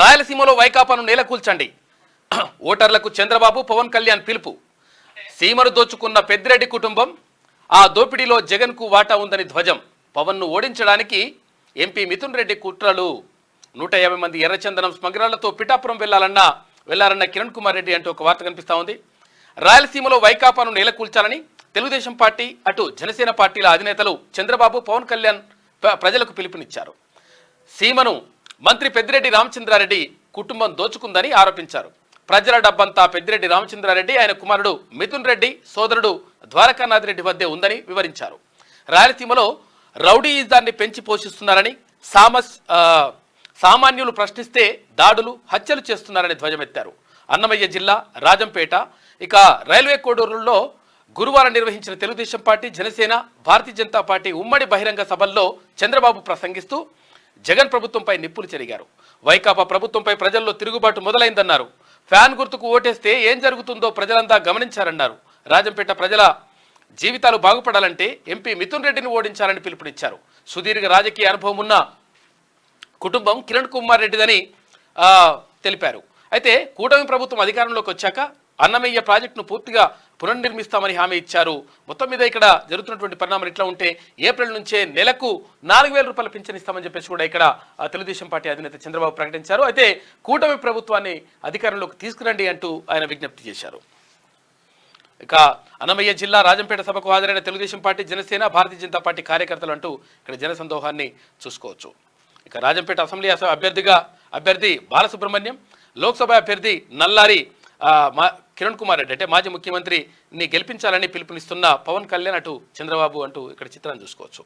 రాయలసీమలో వైకాపాను నేలకూల్చండి ఓటర్లకు చంద్రబాబు పవన్ కళ్యాణ్ పిలుపు. సీమను దోచుకున్న పెద్దిరెడ్డి కుటుంబం ఆ దోపిడీలో జగన్కు వాటా ఉందని ధ్వజం. పవన్ను ఓడించడానికి ఎంపీ మిథున్ రెడ్డి కుట్రలు. నూట యాభై మంది ఎర్రచందనం స్మగ్లర్లతో పిఠాపురం వెళ్ళాలన్న వెళ్ళారన్న కిరణ్ కుమార్ రెడ్డి అంటూ ఒక వార్త కనిపిస్తా ఉంది. రాయలసీమలో వైకాపాను నేలకూల్చాలని తెలుగుదేశం పార్టీ అటు జనసేన పార్టీల అధినేతలు చంద్రబాబు పవన్ కళ్యాణ్ ప్ర- ప్రజలకు పిలుపునిచ్చారు. సీమను మంత్రి పెద్దిరెడ్డి రామచంద్రారెడ్డి కుటుంబం దోచుకుందని ఆరోపించారు. ప్రజల డబ్బంతా పెద్దిరెడ్డి రామచంద్రారెడ్డి ఆయన కుమారుడు మిథున్ రెడ్డి సోదరుడు ద్వారకానాథ్ రెడ్డి వద్దే ఉందని వివరించారు. రాయలసీమలో రౌడీయిజాన్ని పెంచి పోషిస్తున్నారని సామస్ సామాన్యులు ప్రశ్నిస్తే దాడులు హత్యలు చేస్తున్నారని ధ్వజమెత్తారు. అన్నమయ్య జిల్లా రాజంపేట. ఇక రైల్వే కోడూరులో గురువారం నిర్వహించిన తెలుగుదేశం పార్టీ జనసేన భారతీయ జనతా పార్టీ ఉమ్మడి బహిరంగ సభల్లో చంద్రబాబు ప్రసంగిస్తూ జగన్ ప్రభుత్వంపై నిప్పులు చెరిగారు. వైకాపా ప్రభుత్వంపై ప్రజల్లో తిరుగుబాటు మొదలైందన్నారు. ఫ్యాన్ గుర్తుకు ఓటేస్తే ఏం జరుగుతుందో ప్రజలంతా గమనించారన్నారు. రాజంపేట ప్రజల జీవితాలు బాగుపడాలంటే ఎంపీ మిథున్ రెడ్డిని ఓడించాలని పిలుపునిచ్చారు. సుదీర్ఘ రాజకీయ అనుభవం ఉన్న కుటుంబం కిరణ్ కుమార్ రెడ్డిదని తెలిపారు. అయితే కూటమి ప్రభుత్వం అధికారంలోకి వచ్చాక అన్నమయ్య ప్రాజెక్టును పూర్తిగా పునర్నిర్మిస్తామని హామీ ఇచ్చారు. మొత్తం మీద ఇక్కడ జరుగుతున్నటువంటి పరిణామాలు ఇట్లా ఉంటే ఏప్రిల్ నుంచే నెలకు నాలుగు వేల రూపాయలు పింఛనిస్తామని చెప్పేసి కూడా ఇక్కడ ఆ, తెలుగుదేశం పార్టీ అధినేత చంద్రబాబు ప్రకటించారు. అయితే కూటమి ప్రభుత్వాన్ని అధికారంలోకి తీసుకురండి అంటూ ఆయన విజ్ఞప్తి చేశారు. ఇక అన్నమయ్య జిల్లా రాజంపేట సభకు హాజరైన తెలుగుదేశం పార్టీ జనసేన భారతీయ జనతా పార్టీ కార్యకర్తలు అంటూ ఇక్కడ జనసందోహాన్ని చూసుకోవచ్చు. ఇక రాజంపేట అసెంబ్లీ అభ్యర్థిగా అభ్యర్థి బాలసుబ్రహ్మణ్యం లోక్సభ అభ్యర్థి నల్లారి మా కిరణ్ కుమార్ రెడ్డి అంటే మాజీ ముఖ్యమంత్రిని గెలిపించాలని పిలుపునిస్తున్న పవన్ కళ్యాణ్ అటు చంద్రబాబు అంటూ ఇక్కడ చిత్రాన్ని చూసుకోవచ్చు.